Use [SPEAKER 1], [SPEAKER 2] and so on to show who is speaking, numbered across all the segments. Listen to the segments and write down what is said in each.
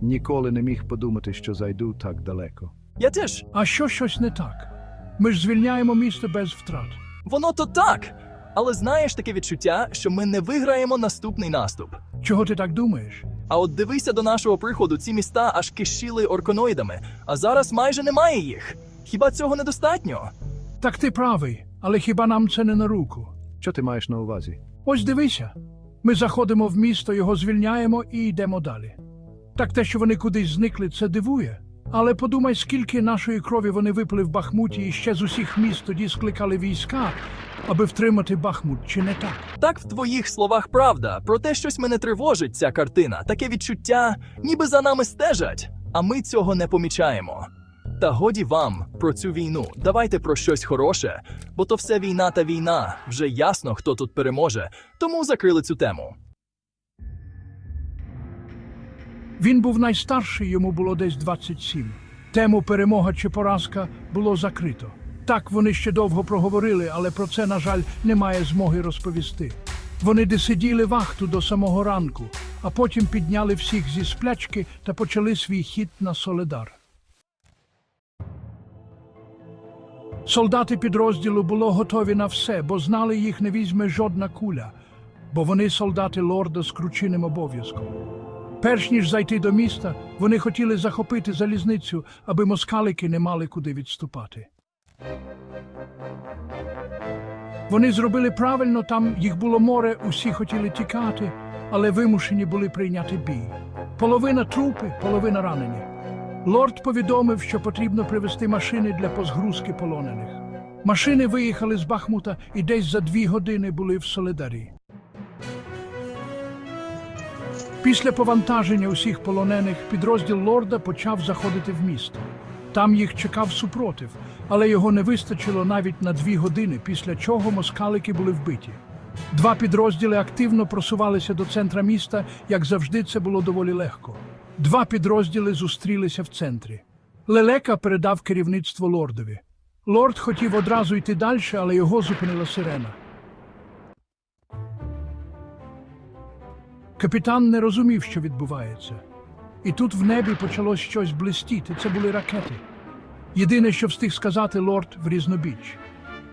[SPEAKER 1] Ніколи не міг подумати, що зайду так далеко.
[SPEAKER 2] Я теж.
[SPEAKER 3] А що щось не так? Ми ж звільняємо місто без втрат.
[SPEAKER 2] Воно то так. Але знаєш таке відчуття, що ми не виграємо наступний наступ.
[SPEAKER 3] Чого ти так думаєш?
[SPEAKER 2] А от дивися до нашого приходу, ці міста аж кишіли орконоїдами, а зараз майже немає їх. Хіба цього недостатньо?
[SPEAKER 3] Так ти правий, але хіба нам це не на руку?
[SPEAKER 1] Що ти маєш на увазі?
[SPEAKER 3] Ось дивися. Ми заходимо в місто, його звільняємо і йдемо далі. Так те, що вони кудись зникли, це дивує. Але подумай, скільки нашої крові вони випили в Бахмуті і ще з усіх міст тоді скликали війська, аби втримати Бахмут, чи не так?
[SPEAKER 2] Так в твоїх словах правда, проте щось мене тривожить ця картина, таке відчуття, ніби за нами стежать, а ми цього не помічаємо. Та годі вам про цю війну. Давайте про щось хороше, бо то все війна та війна. Вже ясно, хто тут переможе, тому закрили цю тему.
[SPEAKER 3] Він був найстарший, йому було десь 27. Тему перемога чи поразка було закрито. Так вони ще довго проговорили, але про це, на жаль, немає змоги розповісти. Вони досиділи вахту до самого ранку, а потім підняли всіх зі сплячки та почали свій хід на Соледар. Солдати підрозділу було готові на все, бо знали їх не візьме жодна куля, бо вони солдати лорда з кручиним обов'язком. Перш ніж зайти до міста, вони хотіли захопити залізницю, аби москалики не мали куди відступати. Вони зробили правильно, там їх було море, усі хотіли тікати, але вимушені були прийняти бій. Половина трупи, половина ранені. Лорд повідомив, що потрібно привезти машини для позгрузки полонених. Машини виїхали з Бахмута і десь за дві години були в Солидарі. Після повантаження усіх полонених підрозділ лорда почав заходити в місто. Там їх чекав супротив, але його не вистачило навіть на дві години, після чого москалики були вбиті. Два підрозділи активно просувалися до центра міста, як завжди, це було доволі легко. Два підрозділи зустрілися в центрі. Лелека передав керівництво лордові. Лорд хотів одразу йти далі, але його зупинила сирена. Капітан не розумів, що відбувається. І тут в небі почало щось блистіти. Це були ракети. Єдине, що встиг сказати лорд в різнобіч.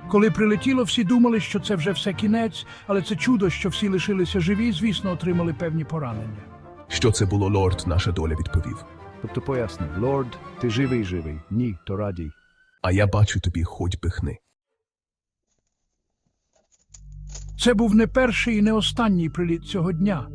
[SPEAKER 3] Коли прилетіло, всі думали, що це вже все кінець, але це чудо, що всі лишилися живі, і, звісно, отримали певні поранення.
[SPEAKER 4] Що це було, лорд, наша доля відповів.
[SPEAKER 1] Тобто поясни, лорд, ти живий живий. Ні, то радій.
[SPEAKER 4] А я бачу тобі хоч би хни.
[SPEAKER 3] Це був не перший і не останній приліт цього дня.